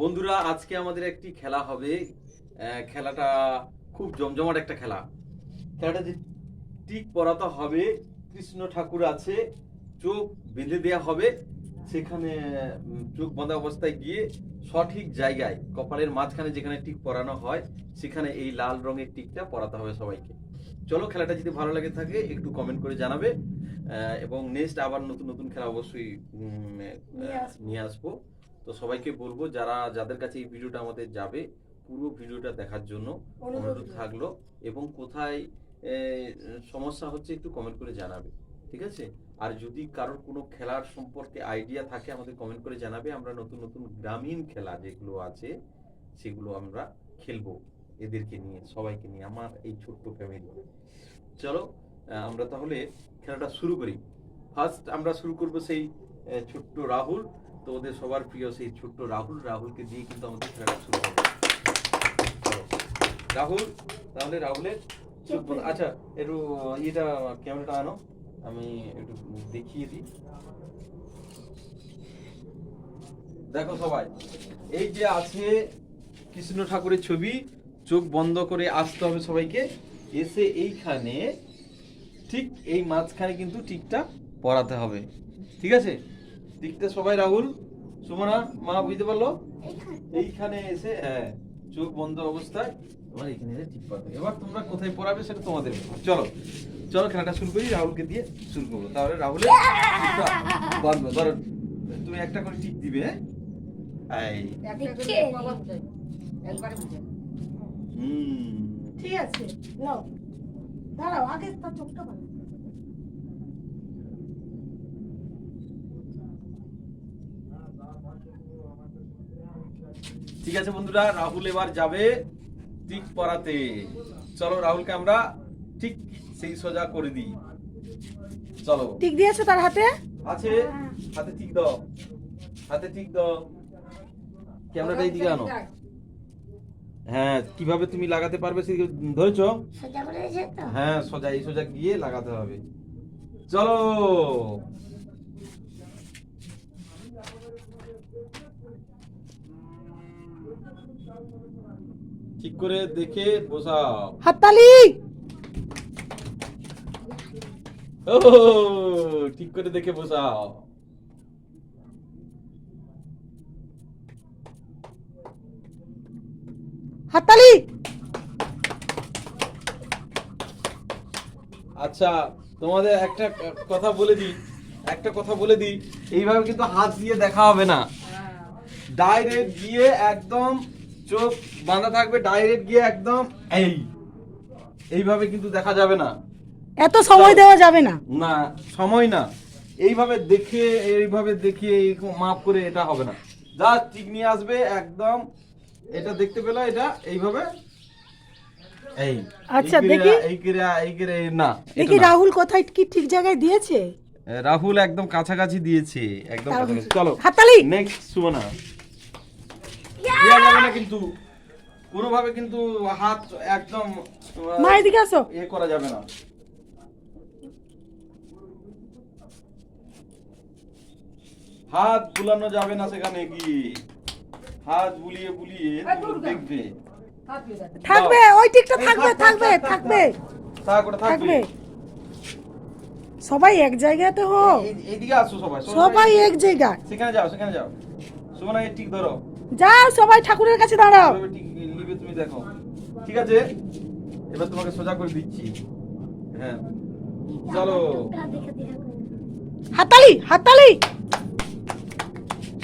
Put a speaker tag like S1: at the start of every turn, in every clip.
S1: বন্ধুরা আজকে আমাদের একটি খেলা হবে। খেলাটা খুব জমজমাট একটা খেলা। খেলাটা যে টিক পরাতে হবে কৃষ্ণ ঠাকুর আছে চোখ বেঁধে দেয়া হবে সেখানে চোখ বাঁধা অবস্থায় গিয়ে সঠিক জায়গায় কপালের মাঝখানে যেখানে টিক পরানো হয় সেখানে এই লাল রঙের টিকটা পরাতে হবে সবাইকে। চলো খেলাটা যদি ভালো লাগে থাকে একটু কমেন্ট করে জানাবে। এবং নেক্সট আবার নতুন নতুন খেলা অবশ্যই
S2: নিয়ে আসব।
S1: তো সবাইকে বলব যারা যাদের কাছে এই ভিডিওটা আমাদের যাবে পুরো ভিডিওটা দেখার জন্য
S2: অনুরোধ
S1: থাকল এবং কোথায় সমস্যা হচ্ছে একটু কমেন্ট করে জানাবে ঠিক আছে? আর যদি কারোর কোনো খেলার সম্পর্কে আইডিয়া থাকে আমাদের কমেন্ট করে জানাবে। আমরা নতুন নতুন গ্রামীণ খেলা যেগুলো আছে সেগুলো আমরা খেলব এদেরকে নিয়ে সবাইকে নিয়ে আমার এই ছোট্ট ফ্যামিলি চলো আমরা তাহলে খেলাটা শুরু করি। ফার্স্ট আমরা শুরু করব সেই ছোট্ট রাহুল। তো ওদের সবার প্রিয় সেই ছোট্ট রাহুল রাহুলকে দিয়ে কিন্তু আমাদের খেলাটা শুরু হবে। রাহুল তাহলে রাহুলের আচ্ছা একটু এটা ক্যামেরাটা আনো। আমি একটু দেখিয়ে দিই। দেখো সবাই এই যে আছে কৃষ্ণ ঠাকুরের ছবি চোখ বন্ধ করে আসতে হবে সবাইকে। এসে এইখানে ঠিক এই মাঝখানে কিন্তু টিকটা পরাতে হবে। ঠিক আছে? টিকটা সবাই রাহুল সুমনা মা বুঝতে পারল? এইখানে। এসে হ্যাঁ চোখ বন্ধ অবস্থায় তোমার এখানে এসে পরাতে হবে। এবার তোমরা কোথায় পড়াবে সেটা তোমাদের চলো চলো খেলাটা শুরু করি রাহুলকে দিয়ে শুরু করব। তাহলে রাহুলের বাঁধবো ধরো তুমি একটা করে টিক দিবে হ্যাঁ? হুম।
S2: ঠিক আছে নাও। দাঁড়াও আগে তার চোখটা
S1: ঠিক আছে বন্ধুরা রাহুল এবার যাবে টিক পরাতে। চলো রাহুলকে আমরা ঠিক সেই সোজা করে দিই। চলো।
S2: ঠিক দিয়েছ তার হাতে?
S1: আছে। হাতে টিক দাও। হাতে টিক দাও। ক্যামেরাটা এইদিকে আনো। হ্যাঁ কীভাবে তুমি লাগাতে পারবে সেই ধরেছো? হ্যাঁ সোজা এই সোজা গিয়ে লাগাতে হবে। চলো। ঠিক করে দেখে বসাও
S2: হাততালি!
S1: ও ঠিক করে দেখে বসাও
S2: হাততালি!
S1: আচ্ছা তোমাদের একটা কথা বলে দিই। একটা কথা বলে দিই এইভাবে কিন্তু হাত দিয়ে দেখা হবে না। ডাইরেক্ট গিয়ে একদম চোখ বাঁধা থাকবে ডাইরেক্ট গিয়ে একদম এই। এইভাবে কিন্তু দেখা যাবে না।
S2: এত সময় দেওয়া যাবে না।
S1: না সময় না। এইভাবে দেখে এইভাবে দেখিয়ে মাপ করে এটা হবে না। যা ঠিক নিয়ে আসবে একদম এটা দেখতে পেল এটা এইভাবে এই।
S2: আচ্ছা, দেখি।
S1: এই ক্রিয়া এই ক্রিয়া না
S2: দেখি রাহুল কোথায় কি ঠিক জায়গায় দিয়েছে?
S1: রাহুল একদম কাছাকাছি দিয়েছে একদম কাছাকাছি। চলো।
S2: হাততালি!
S1: নেক্সট সুমনা। দেওয়া যাবে না কিন্তু। কোনোভাবে কিন্তু হাত একদম
S2: মা এদিকে আসো।
S1: এ করা যাবে না। হাত বুলানো যাবে না সেখানে কি হাত বুলিয়ে বুলিয়ে দেখবে।
S2: থাকবে ওই টিকটা থাকবে
S1: থাক, থাক,
S2: থাকবে
S1: থাক, থাক,
S2: থাকবে।
S1: থাকবে
S2: থাকবে সবাই এক জায়গাতে হোক।
S1: এইদিকে আসো সবাই।
S2: সবাই এক জায়গায়
S1: সেখানে যাও সেখানে যাও। সুমনা এই ঠিক ধরো।
S2: যাও সবাই ঠাকুরের কাছে দাঁড়াও।
S1: ঠিক নিবে তুমি দেখো। ঠিক আছে? এবার তোমাকে সোজা করে দিচ্ছি। হ্যাঁ। চলো।
S2: হাততালি হাততালি।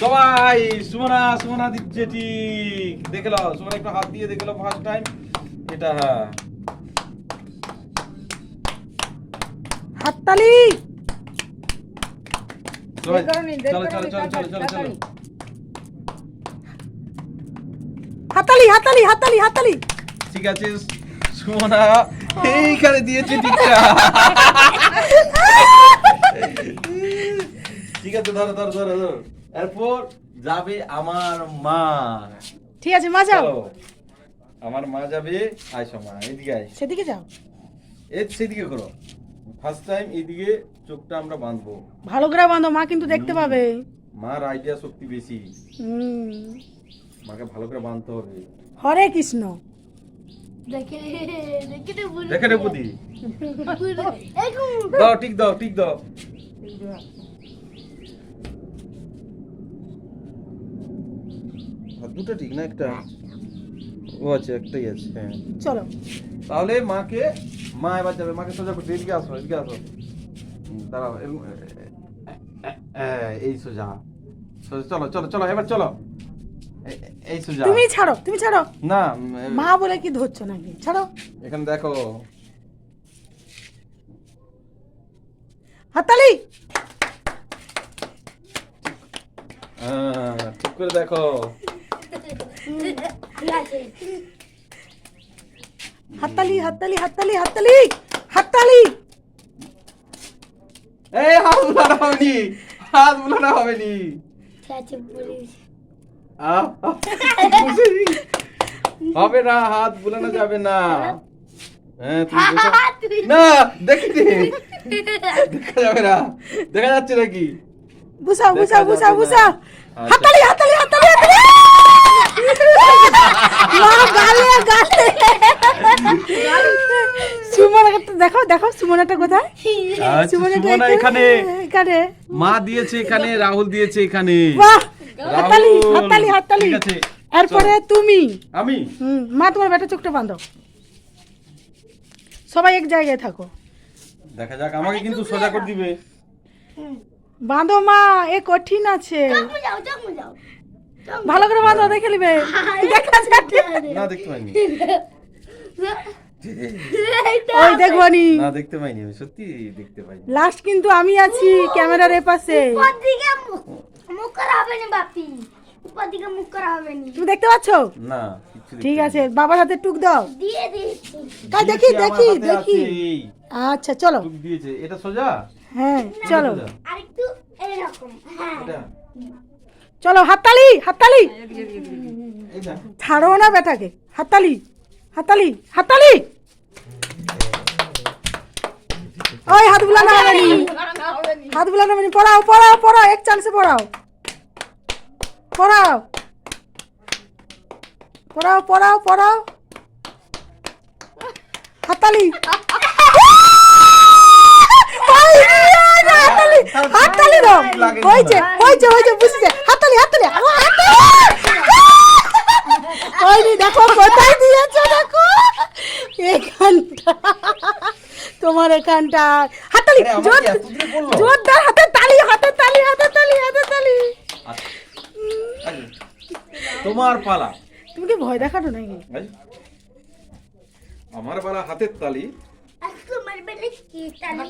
S1: সবাই সুমনা সুমনা দিচ্ছে ঠিক। দেখে নাও সুমনা একটু হাত দিয়ে দেখে নাও ফার্স্ট টাইম এটা হ্যাঁ।
S2: হাততালি।
S1: চলো চলো চলো চলো চলো
S2: হাততালি হাততালি হাততালি হাততালি
S1: ঠিক আছে সুমনা এইখানে দিয়েছে ঠিকটা ঠিক আছে ধরো ধরো ধরো ধরো। এরপর যাবে আমার মা।
S2: ঠিক আছে মা যাও।
S1: আমার মা যাবে আয়সা মা এদিকে আয়।
S2: সেদিকে যাও।
S1: এর সেদিকে করো। ফার্স্ট টাইম এদিকে চোখটা আমরা বাঁধবো।
S2: ভালো করে বাঁধো মা কিন্তু দেখতে পাবে।
S1: মার আইডিয়া শক্তি বেশি।
S2: হুম।
S1: মাকে ভালো করে বাঁধতে হবে।
S2: হরে কৃষ্ণ।
S3: দেখে দেখে
S1: রে বুদ্ধি। দাও ঠিক দাও ঠিক দাও। দুটো ঠিক না একটা? ও আছে একটাই আছে হ্যাঁ।
S2: চলো।
S1: তাহলে মাকে মা এবার যাবে মাকে সোজা করতে এদিকে আসো এদিকে আসো। দাঁড়াও এই সোজা। চলো চলো চলো এবার চলো। এই সোজা
S2: তুমি ছাড়ো তুমি ছাড়ো।
S1: না
S2: মা বলে কি ধরছো নাকি? ছাড়ো।
S1: এখানে দেখো।
S2: হাততালি!
S1: ঠিক করে দেখো।
S2: হাততালি হাততালি হাততালি হাততালি! হাততালি!
S1: এই হাত বুলানো হবেনি হাত বুলানো হবেনি। হবে না হাত বুলানো যাবে না। হ্যাঁ না দেখি দেখা যাবে না। দেখা যাচ্ছে নাকি?
S2: হাততালি হাততালি হাততালি মা গালে গালে। সুমনাটা দেখো দেখো সুমনাটা কোথায়?
S1: আচ্ছা,
S2: সুমনাটা
S1: এখানে।
S2: এখানে।
S1: মা দিয়েছে এখানে রাহুল দিয়েছে এখানে।
S2: বাহ। হাততালি হাততালি হাততালি। এরপরে তুমি।
S1: আমি?
S2: হুম মা তোমার বেটা চোখটা বাঁধো। সবাই এক জায়গায় থাকো।
S1: দেখা যাক আমাকে কিন্তু সোজা করে দিবে।
S2: বাঁধো মা এ কঠিন আছে। ভালো করে বাঁধো দেখে নিবে। দেখা যাচ্ছে
S1: না দেখতে পাইনি।
S2: ওই দেখবনি
S1: না। দেখতে পাইনি আমি সত্যি দেখতে পাইনি।
S2: লাস্ট কিন্তু আমি আছি ক্যামেরার এপাশে।
S3: মুখ- মুখ করা হবে না বাপি? উপর দিকে মুখ করা হবে না।
S2: তুমি দেখতে পাচ্ছ?
S1: না
S2: ঠিক আছে বাবার হাতে টুক দাও।
S3: দিয়ে দিয়েছি।
S2: তাই দেখি দেখি দেখি। আচ্ছা চলো।
S1: টুক দিয়েছে। এটা সোজা?
S2: হ্যাঁ চলো।
S3: আরেকটু এরকম হ্যাঁ।
S2: চলো হাততালি হাততালি। ছাড়ো না বেটাকে। হাততালি হাততালি হাততালি। ওই হাত বুলানো হবে নি হাত বুলানো হবে নি পড়াও পড়াও পড়াও এক চান্সে পড়াও। পড়াও। পড়াও পড়াও পড়াও। হাততালি। হাততালি হাততালি দাও হয়েছে হয়েছে হয়েছে বুঝেছে। হাততালি হাততালি। হয়নি দেখো কোথায় দিয়েছ দেখো। এখানটা। তোমার এখানটা। হাততালি
S1: আরে, আমার
S2: জোর
S1: কি এত দূরে পড়ল?
S2: জোরদার হাতে তালি হাতে তালি হাতে তালি হাতে তালি
S1: আচ্ছা। তোমার পালা।
S2: তুমি কি ভয় দেখানো নাকি?
S1: আমার পালা হাতের তালি।
S3: কি তালি?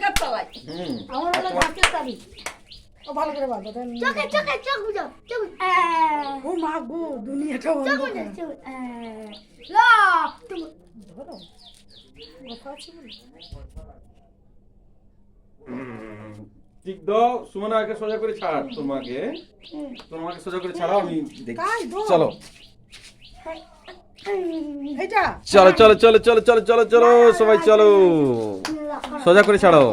S2: আমার হাতের তালি। ও ভালো করে বাঁধো
S3: চোখে চোখে চোখ বুঝাও চোখ আহ,
S2: ও মা গো দুনিয়াটা
S3: চোখ
S2: অন্ধকার।
S3: চোখ লা, তুমি-
S2: ধরো। কথা আছে
S1: ঠিক দাও সুমনাকে সোজা করে ছাড় তোমাকে। তোমাকে সোজা করে ছাড়াও আমি দেখি চলো। চলো চলো চলো চলো চলো চলো চলো সবাই চলো। সোজা করে ছাড়ো।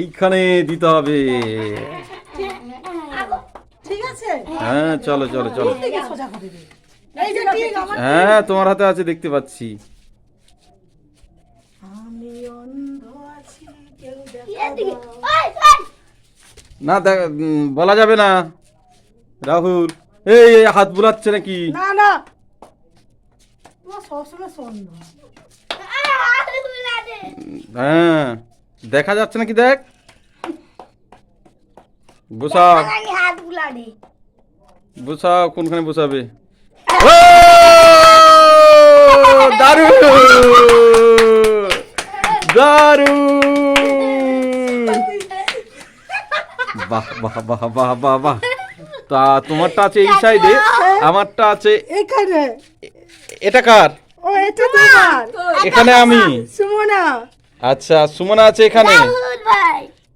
S1: এইখানে দিতে হবে। হ্যাঁ চলো চলো চলো। হ্যাঁ তোমার হাতে আছে দেখতে পাচ্ছি
S2: আমি অন্ধ আছি কেউ
S3: এদিকে।
S2: দেখো
S3: ওই, ওই।
S1: না দেখ- বলা যাবে না। রাহুল এই হাত বুলাচ্ছে নাকি?
S2: না না।
S1: হ্যাঁ দেখা যাচ্ছে নাকি দেখ? বসাও।
S3: আমি
S1: বসাও কোনখানে বসাবে? ও! দারুণ! বাহ বাহ বাহ বাহ বাহ বাহ। তা তোমারটা আছে এই সাইডে আমারটা আছে
S2: এখানে।
S1: এটা কার?
S2: ও এটা তোমার
S1: এখানে আমি।
S2: সুমনা।
S1: আচ্ছা সুমনা আছে এখানে?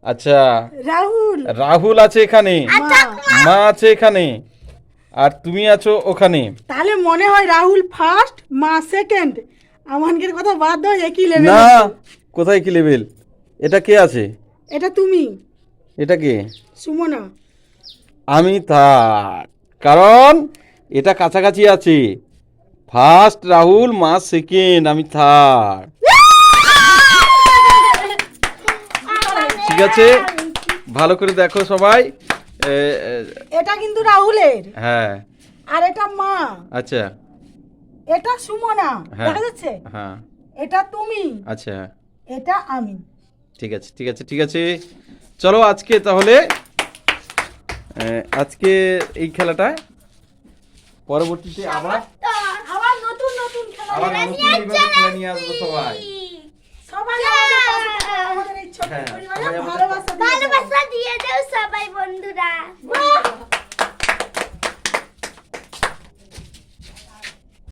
S1: আচ্ছা।
S2: রাহুল।
S1: রাহুল আছে এখানে?
S2: মা।
S1: আছে এখানে? আর তুমি আছো ওখানে?
S2: তাহলে মনে হয় রাহুল ফার্স্ট মা সেকেন্ড আমানকের কথা বাদ দাও একই লেভেল
S1: না কোথায় কি লেভেল এটা কে আছে?
S2: এটা তুমি।
S1: এটা কে?
S2: সুমনা।
S1: আমি থার্ড কারণ এটা কাছাকাছি আছে। ফার্স্ট রাহুল মা সেকেন্ড আমি থার্ড ঠিক আছে? ভালো করে দেখো সবাই।
S2: এটা কিন্তু রাহুলের।
S1: হ্যাঁ।
S2: আর এটা মা।
S1: আচ্ছা।
S2: এটা সুমনা।
S1: হ্যাঁ।
S2: দেখা যাচ্ছে?
S1: হ্যাঁ।
S2: এটা তুমি।
S1: আচ্ছা।
S2: এটা আমি।
S1: ঠিক আছে ঠিক আছে ঠিক আছে। চলো আজকে তাহলে আজকে এই খেলাটা পরবর্তীতে আবার
S2: আবার নতুন নতুন খেলা
S1: আবার নতুন এইভাবে খেলা নিয়ে আসব সবাই
S2: সবাই আমাদের পাশে থাকো, আমাদের এই ছোট
S1: হ্যাঁ,
S2: পরিবারে ভালোবাসা দিয়ে দাও।
S3: ভালোবাসা দিয়ে দাও সবাই বন্ধুরা!